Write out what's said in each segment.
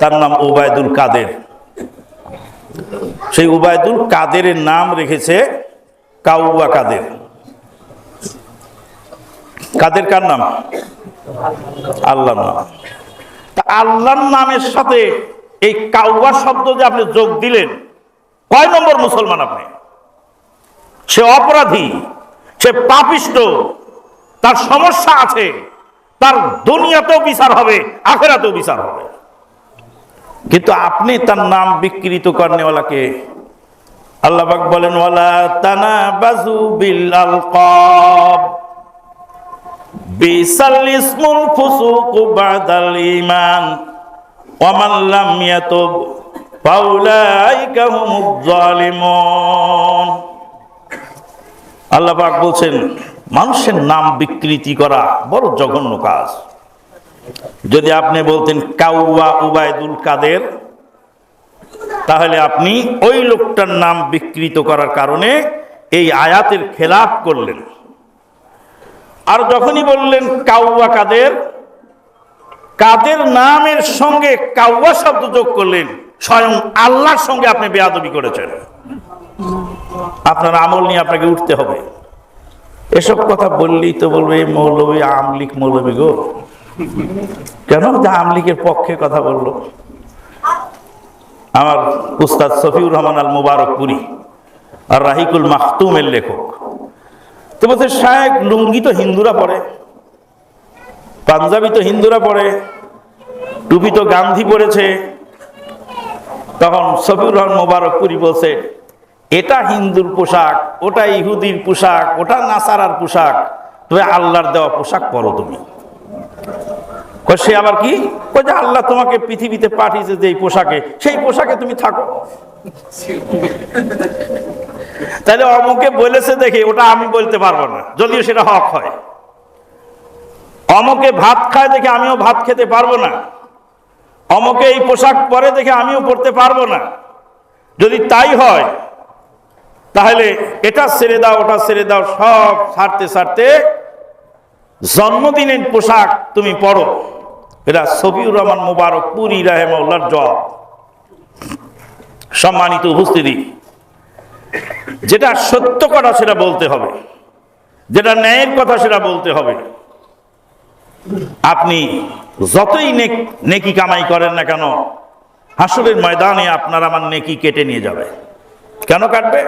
তার নাম ওবায়দুল কাদের। সেই ওবায়দুল কাদেরের নাম রেখেছে কাউয়া কাদের। কাদের কার নাম? আল্লাহর নাম। তা আল্লাহর নামের সাথে এই কাউয়া শব্দ যে আপনি যোগ দিলেন, কয় নম্বর মুসলমান আপনি? সে অপরাধী, সে পাপিষ্ট, তার সমস্যা আছে, তার দুনিয়াতেও বিচার হবে, আখেরাতেও বিচার হবে। কিন্তু আপনি তার নাম বিকৃত করনেওয়ালাকে। আল্লাহবাক বলেন, ওয়ালা তানা বাজু বিল আলকাব বিসাল ইসমুল ফুসুক বাদাল ঈমান। ওয়ামান লাম ইয়াতুব, ফাউলাইকা হুমুজ জালিমুন। আল্লাহ পাক বলছেন, মানুষের নাম বিকৃতি করা বড় জঘন্য কাজ। যদি আপনি বলতেন, কাউয়া উবায়দুল কাদের, তাহলে আপনি ওই লোকটার নাম বিকৃত করার কারণে এই আয়াতের খেলাপ করলেন। আর যখনই বললেন কাউয়া কাদের কাদের নামের সঙ্গে কাউয়া শব্দ যোগ করলেন, স্বয়ং আল্লাহর সঙ্গে আপনি বেয়াদবি করেছেন। আপনার আমল নিয়ে আপনাকে উঠতে হবে। এসব কথা বললেই তো বলবে মৌলবী আমলিক মৌলবী গো। কেন যে আমলিকের পক্ষে কথা বলল? আমার উস্তাদ সফিউর রহমান আল মুবারকপুরি আর রাহিকুল মাহতুমের লেখক। তো বলছে শায়েক লুঙ্গি তো হিন্দুরা পড়ে পাঞ্জাবি তো হিন্দুরা পড়ে টুপি তো গান্ধী পড়েছে তখন সফিউর রহমান মুবারকপুরি বলছে, এটা হিন্দুর পোশাক, ওটা ইহুদির পোশাক, ওটা নাসারার পোশাক, তবে আল্লাহর দেওয়া পোশাক পরো তুমি। সে আবার কি? যে আল্লাহ তোমাকে পৃথিবীতে পাঠিয়েছে যে পোশাকে, সেই পোশাকে তুমি থাকো। তাহলে অমুকে বলেছে দেখে, ওটা আমি বলতে পারব না, যদিও সেটা হক হয়। অমুকে ভাত খায় দেখে আমিও ভাত খেতে পারব না। অমুকে এই পোশাক পরে দেখে আমিও পড়তে পারব না। যদি তাই হয়, তাহলে এটা ছেড়ে দাও, ওটা ছেড়ে দাও, সব ছাড়তে ছাড়তে জন্মদিনের পোশাক তুমি পড়ো এটা সফিউর রহমান মুবারক পুরী রাহেমার জব সম্মানিত উপস্থিতি। যেটা সত্য কথা সেটা বলতে হবে। যেটা ন্যায়ের কথা সেটা বলতে হবে। আপনি যতই নেক- নেকি কামাই করেন না কেন, হাসরের ময়দানে আপনার আমার নেকি কেটে নিয়ে যাবে। কেন কাটবে?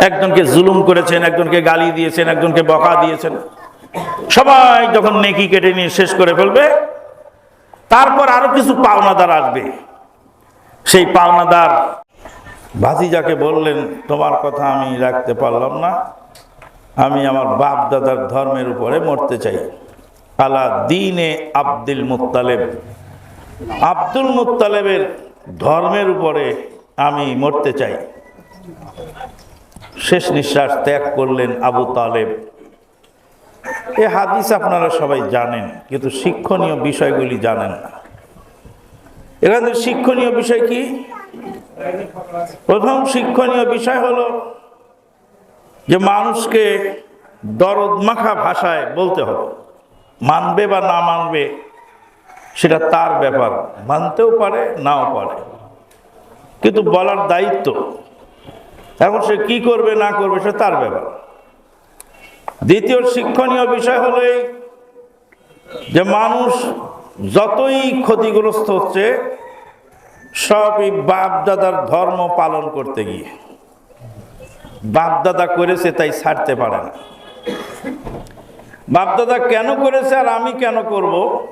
একজনকে জুলুম করেছেন, একজনকে গালি দিয়েছেন, একজনকে বকা দিয়েছেন। সবাই যখন নেকি কেটে নিয়ে শেষ করে ফেলবে, তারপর আরও কিছু পাওনাদার আসবে। সেই পাওনাদার ভাতিজাকে বললেন, তোমার কথা আমি রাখতে পারলাম না। আমি আমার বাপ দাদার ধর্মের উপরে মরতে চাই। আলা দিনে আব্দুল মুত্তালেব। আব্দুল মুত্তালেবের ধর্মের উপরে আমি মরতে চাই। শেষ নিঃশ্বাস ত্যাগ করলেন আবু তালেব। এ হাদিস আপনারা সবাই জানেন, কিন্তু শিক্ষণীয় বিষয়গুলি জানেন না। এখানে শিক্ষণীয় বিষয় কি? প্রথম শিক্ষণীয় বিষয় হলো যে মানুষকে দরদ মাখা ভাষায় বলতে হবে। মানবে বা না মানবে, সেটা তার ব্যাপার। মানতেও পারে, নাও পারে। কিন্তু বলার দায়িত্ব, এখন সে কি করবে, না করবে সে তার ব্যাপার। দ্বিতীয় শিক্ষণীয় বিষয় হলো এই যে মানুষ যতই ক্ষতিগ্রস্ত হচ্ছে সব এই বাপ দাদার ধর্ম পালন করতে গিয়ে। বাপ দাদা করেছে তাই ছাড়তে পারে না। বাপ দাদা কেন করেছে আর আমি কেন করব?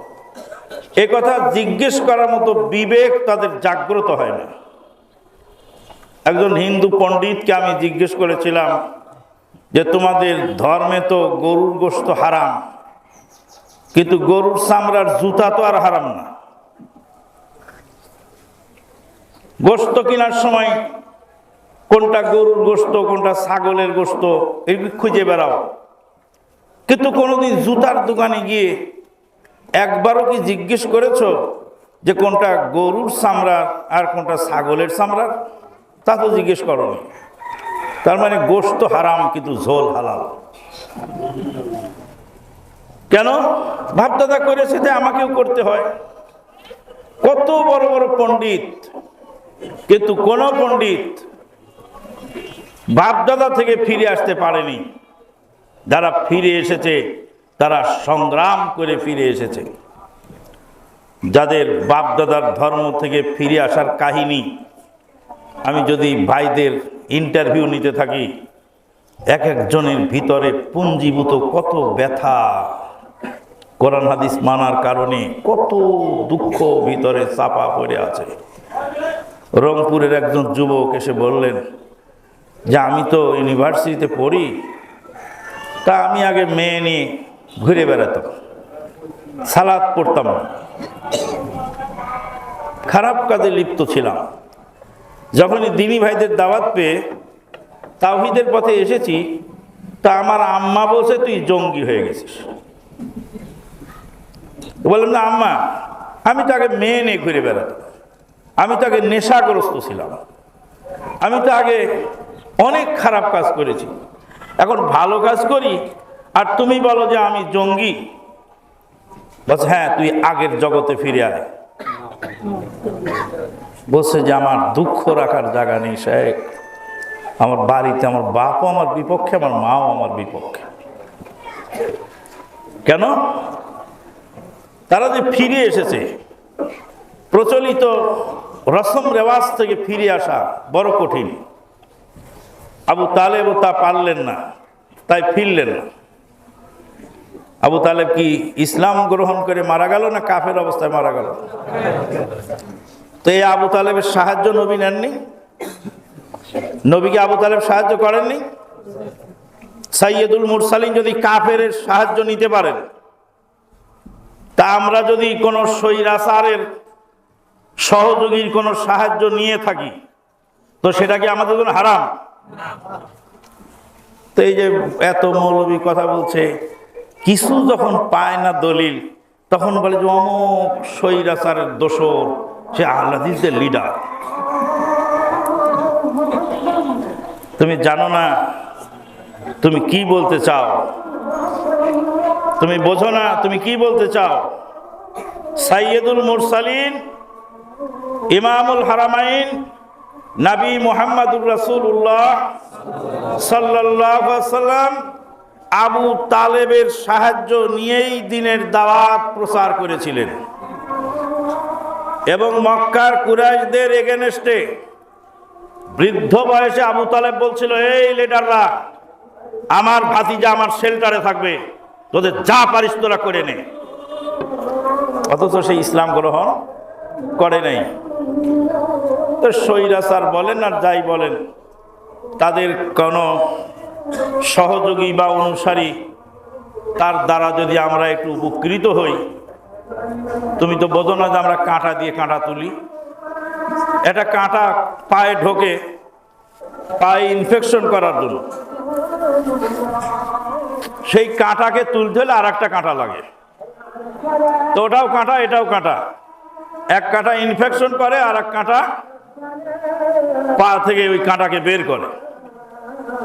এ কথা জিজ্ঞেস করার মতো বিবেক তাদের জাগ্রত হয় না। একজন হিন্দু পণ্ডিতকে আমি জিজ্ঞেস করেছিলাম যে তোমাদের ধর্মে তো গরুর গোস্ত হারাম, কিন্তু গরুর চামড়ার জুতা তো আর হারাম না। গোস্ত কেনার সময় কোনটা গরুর গোস্ত কোনটা ছাগলের গোস্ত এগুলি খুঁজে বেড়াও। কিন্তু কোনোদিন জুতার দোকানে গিয়ে একবারও কি জিজ্ঞেস করেছ যে কোনটা গরুর চামড়ার আর কোনটা ছাগলের চামড়ার? তা তো জিজ্ঞেস করনি। তার মানে গোস্ত হারাম, কিন্তু ঝোল হালাল। কেন? ভাবদাদা করেছে যে আমাকেও করতে হয়। কত বড় বড় পণ্ডিত, কিন্তু কোন পণ্ডিত বাপদাদা থেকে ফিরে আসতে পারেনি। যারা ফিরে এসেছে, তারা সংগ্রাম করে ফিরে এসেছে। যাদের বাপদাদার ধর্ম থেকে ফিরে আসার কাহিনী আমি যদি ভাইদের ইন্টারভিউ নিতে থাকি, এক একজনের ভিতরে পুঞ্জীভূত কত ব্যথা, কোরআন হাদিস মানার কারণে কত দুঃখ ভিতরে চাপা পড়ে আছে রংপুরের একজন যুবক এসে বললেন, যে আমি তো ইউনিভার্সিটিতে পড়ি, তা আমি আগে মেয়ে নিয়ে ঘুরে বেড়াতাম, সালাদ পড়তাম। খারাপ কাজে লিপ্ত ছিলাম যখনই দিনী ভাইদের দাওয়াত পেয়ে তাওহিদের পথে এসেছি, তা আমার আম্মা বলছে, তুই জঙ্গি হয়ে গেছিস। বললাম, না আম্মা, আমি তো আগে মেয়ে নিয়ে ঘুরে বেড়াতাম আমি তো আগে নেশাগ্রস্ত ছিলাম। আমি তো আগে অনেক খারাপ কাজ করেছি। এখন ভালো কাজ করি, আর তুমি বলো যে আমি জঙ্গি? বলছে হ্যাঁ তুই আগের জগতে ফিরে আয়। বলছে যে আমার দুঃখ রাখার জায়গা নেই শেখ। আমার বাড়িতে আমার বাপও আমার বিপক্ষে, আমার মাও আমার বিপক্ষে। কেন? তারা যে ফিরে এসেছে, প্রচলিত রসম রেওয়াজ থেকে ফিরে আসা বড় কঠিন। আবু তালেব তা পারলেন না, তাই ফিরলেন না। আবু তালেব কি ইসলাম গ্রহণ করে মারা গেল না কাফের অবস্থায় মারা গেল? তো এই আবু তালেবের সাহায্য নবী নেননি? নবীকে আবু তালেব সাহায্য করেননি? সাইয়দুল মুরসালিন যদি কাফের সাহায্য নিতে পারেন, তা আমরা যদি কোনো সৈরাচারের সহযোগীর কোনো সাহায্য নিয়ে থাকি, তো সেটা কি আমাদের জন্য হারাম? তো এই যে এত মৌলবী কথা বলছে, কিছু যখন পায় না দলিল, তখন বলে যে অমুক সৈরাচারের দোসর সে আহ্লাদিসদের লিডার। তুমি জানো না, তুমি কি বলতে চাও? তুমি বোঝো না, তুমি কি বলতে চাও? সাইয়দুল মুরসালিন, ইমামুল হারামাইন, নাবী মোহাম্মদুর আলাইহি সাল্লাম আবু তালেবের সাহায্য নিয়েই দিনের দাওয়াত প্রচার করেছিলেন। এবং মক্কার কুরাইশদের এগেনস্টে বৃদ্ধ বয়সে আবু তালেব বলছিল, এই লিডাররা আমার ভাতিজা আমার শেল্টারে থাকবে, তোদের যা পারিস তোরা করে নে। অথচ সে ইসলাম গ্রহণ করে নাই। তো সৈরাচার বলেন আর যাই বলেন, তাদের কোনো সহযোগী বা অনুসারী, তার দ্বারা যদি আমরা একটু উপকৃত হই তুমি তো বোঝো না যে আমরা কাঁটা দিয়ে কাঁটা তুলি। এটা কাঁটা পায়ে ঢোকে, পায়ে ইনফেকশন করার জন্য। সেই কাঁটাকে তুলতে হলে আর একটা কাঁটা লাগে। তো ওটাও কাঁটা, এটাও কাঁটা। এক কাঁটা ইনফেকশন করে আর এক কাঁটা পা থেকে ওই কাঁটাকে বের করে।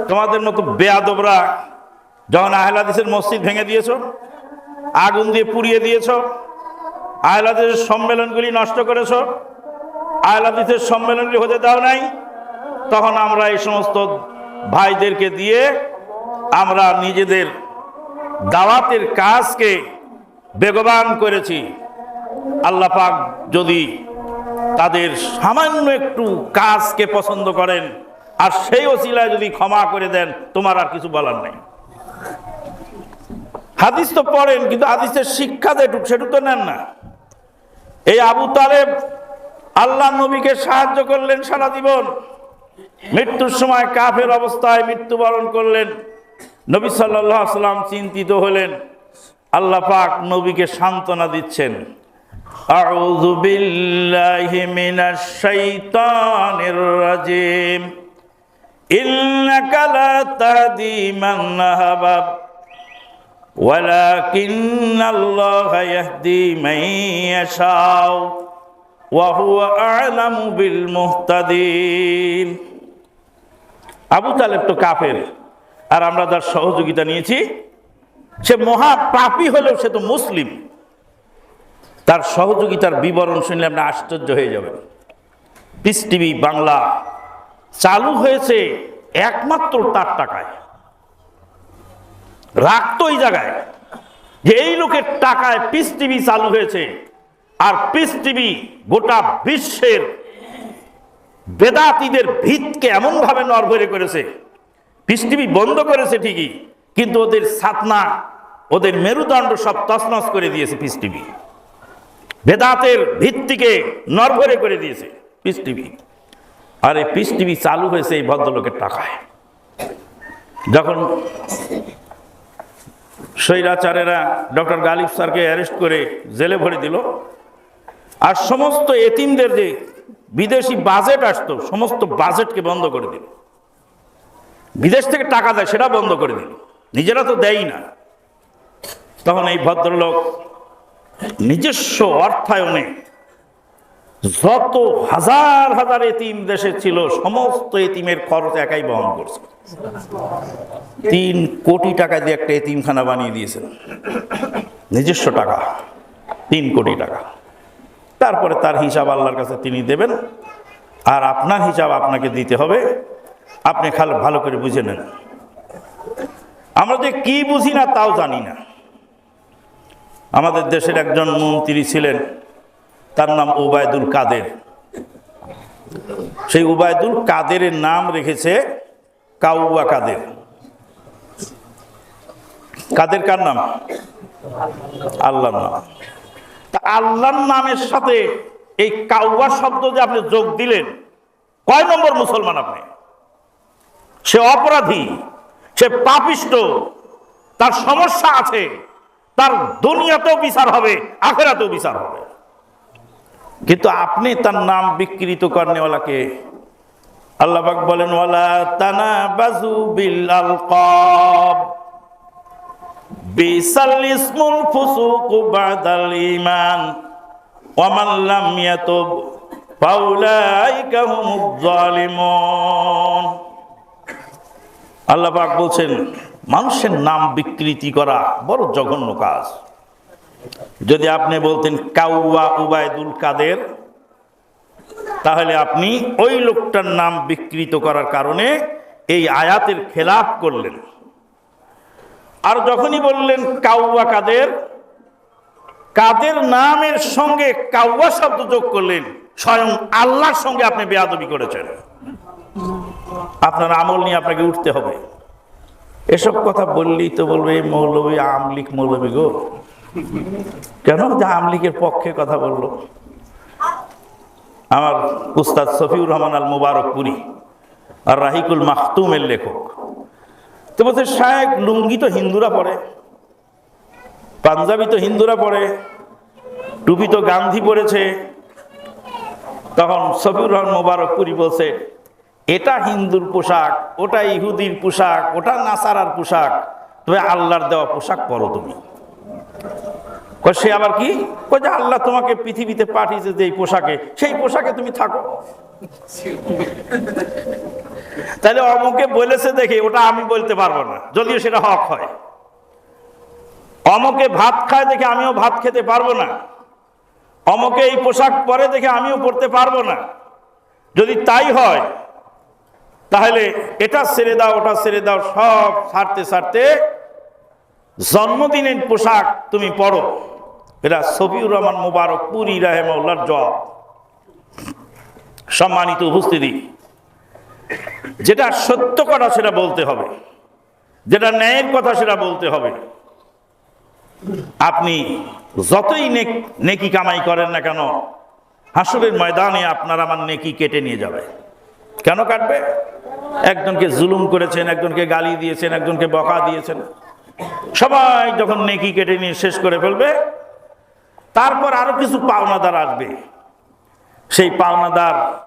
তোমাদের মতো বেয়াদবরা যখন আহলাদিসের মসজিদ ভেঙে দিয়েছ, আগুন দিয়ে পুড়িয়ে দিয়েছ আহলাদিসের সম্মেলনগুলি নষ্ট করেছ? আহলাদিসের সম্মেলনগুলি হতে দাও নাই? তখন আমরা এই সমস্ত ভাইদেরকে দিয়ে আমরা নিজেদের দাওয়াতের কাজকে বেগবান করেছি। আল্লাহ পাক যদি তাদের সামান্য একটু কাজকে পছন্দ করেন, আর সেই ওসিলায় যদি ক্ষমা করে দেন, তোমার আর কিছু বলার নেই। হাদিস তো পড়েন, কিন্তু হাদিসের শিক্ষা যেটুক, সেটুক তো নেন না। এই আবু তালেব আল্লাহ নবীকে সাহায্য করলেন সারা জীবন মৃত্যুর সময় কাফের অবস্থায় মৃত্যুবরণ করলেন নবী সাল্লাহ সাল্লাম চিন্তিত হলেন আল্লাহ পাক নবীকে সান্ত্বনা দিচ্ছেন أعوذ بالله من الشيطان الرجيم إنك لا تهدي من أحببت ولكن الله يهدي من يشاء وهو أعلم بالمهتدين আবু তালেব তো কাফের আর আমরা তার সহযোগিতা নিয়েছি সে মহা পাপী হলেও সে তো মুসলিম তার সহযোগিতার বিবরণ শুনলে আপনি আশ্চর্য হয়ে যাবেন পিস টিভি বাংলা চালু হয়েছে একমাত্র তার টাকায় রাখতো এই জায়গায় যে এই লোকের টাকায় পিস টিভি চালু হয়েছে আর পিস টিভি গোটা বিশ্বের বেদাতিদের ভিতকে এমনভাবে নরভরে করেছে। পিস টিভি বন্ধ করেছে ঠিকই, কিন্তু ওদের সাতনা ওদের মেরুদণ্ড সব তসনস করে দিয়েছে পিস টিভি। বেদাতের ভিত্তিকে নরভরে করে দিয়েছে পিস টিভি। আর এই পিস টিভি চালু হয়েছে এই ভদ্রলোকের টাকায়। যখন স্বৈরাচারেরা ডক্টর গালিব স্যারকে অ্যারেস্ট করে জেলে ভরে দিল। আর সমস্ত এতিমদের যে বিদেশি বাজেট আসতো, সমস্ত বাজেটকে বন্ধ করে দিল। বিদেশ থেকে টাকা দেয়, সেটা বন্ধ করে দিল। নিজেরা তো দেয়ই না। তখন এই ভদ্রলোক নিজস্ব অর্থায়নে যত হাজার হাজার এতিম দেশে ছিল, সমস্ত এতিমের খরচ একাই বহন করছে। তিন কোটি টাকা দিয়ে একটা এতিমখানা বানিয়ে দিয়েছেন। নিজস্ব টাকা। তিন কোটি টাকা। তারপরে তার হিসাব আল্লাহর কাছে তিনি দেবেন। আর আপনার হিসাব আপনাকে দিতে হবে। আপনি খালি ভালো করে বুঝে নেন। আমরা যে কি বুঝি না তাও জানি না। আমাদের দেশের একজন মন্ত্রী ছিলেন। তার নাম ওবায়দুল কাদের। সেই ওবায়দুল কাদেরের নাম রেখেছে কাউয়া কাদের? কাদের কার নাম? আল্লাহর নাম। তা আল্লাহর নামের সাথে এই কাউয়া শব্দ যে আপনি যোগ দিলেন, কয় নম্বর মুসলমান আপনি? সে অপরাধী, সে পাপিষ্ট, তার সমস্যা আছে, তার দুনিয়াতেও বিচার হবে, আখেরাতেও বিচার হবে। কিন্তু আপনি তার নাম বিকৃত করনেওয়ালাকে আল্লাহবাক বলেন, ওয়ালা তানা বাজু বিল আলকাব। বিসাল ইসমুল ফুসুকু বাদাল ঈমান। ওয়া মান লাম ইয়াতুব, ফাউলাইকা হুমুজ জালিমুন আল্লাহ পাক বলছেন, মানুষের নাম বিকৃতি করা বড় জঘন্য কাজ। যদি আপনি বলতেন, কাউয়া উবায়দুল কাদের তাহলে আপনি ওই লোকটার নাম বিকৃত করার কারণে এই আয়াতের খেলাপ করলেন। আর যখনই বললেন কাউয়া কাদের কাদের নামের সঙ্গে কাউয়া শব্দ যোগ করলেন, স্বয়ং আল্লাহর সঙ্গে আপনি বেয়াদবি করেছেন। আপনার আমল নিয়ে আপনাকে উঠতে হবে। এসব কথা বললেই তো বলবে মৌলবী আমলিক মৌলবী গো। কেন? যে আমলিকের পক্ষে কথা বলল। আমার উস্তাদ সফিউর রহমান আল মুবারকপুরি আর রাহিকুল মাহতুমের লেখক। তো বলছে, শায়েক লুঙ্গি তো হিন্দুরা পড়ে পাঞ্জাবি তো হিন্দুরা পড়ে টুপি তো গান্ধী পড়েছে তখন সফিউর রহমান মুবারকপুরি বলছে, এটা হিন্দুর পোশাক, ওটা ইহুদির পোশাক, ওটা নাসারার পোশাক, তবে আল্লাহর দেওয়া পোশাক পরো তুমি। সে আবার কি? যে আল্লাহ তোমাকে পৃথিবীতে পাঠিয়েছে যে পোশাকে, সেই পোশাকে তুমি থাকো। তাহলে অমুকে বলেছে দেখে, ওটা আমি বলতে পারব না, যদিও সেটা হক হয়। অমুকে ভাত খায় দেখে আমিও ভাত খেতে পারব না। অমুকে এই পোশাক পরে দেখে আমিও পড়তে পারব না। যদি তাই হয়, তাহলে এটা ছেড়ে দাও, ওটা ছেড়ে দাও, সব ছাড়তে ছাড়তে জন্মদিনের পোশাক তুমি পড়ো এরা সফিউর রহমান মুবারক পুরী রাহেমাউল্লার জব সম্মানিত উপস্থিতি, যেটা সত্য কথা সেটা বলতে হবে, যেটা ন্যায়ের কথা সেটা বলতে হবে। আপনি যতই নেক- কামাই করেন না কেন, হাসুরের ময়দানে আপনার আমার নেকি কেটে নিয়ে যাবে। কেন কাটবে? একজনকে জুলুম করেছেন, একজনকে গালি দিয়েছেন, একজনকে বকা দিয়েছেন। সবাই যখন নেকি কেটে নিয়ে শেষ করে ফেলবে তারপর আরও কিছু পাওনাদার আসবে। সেই পাওনাদার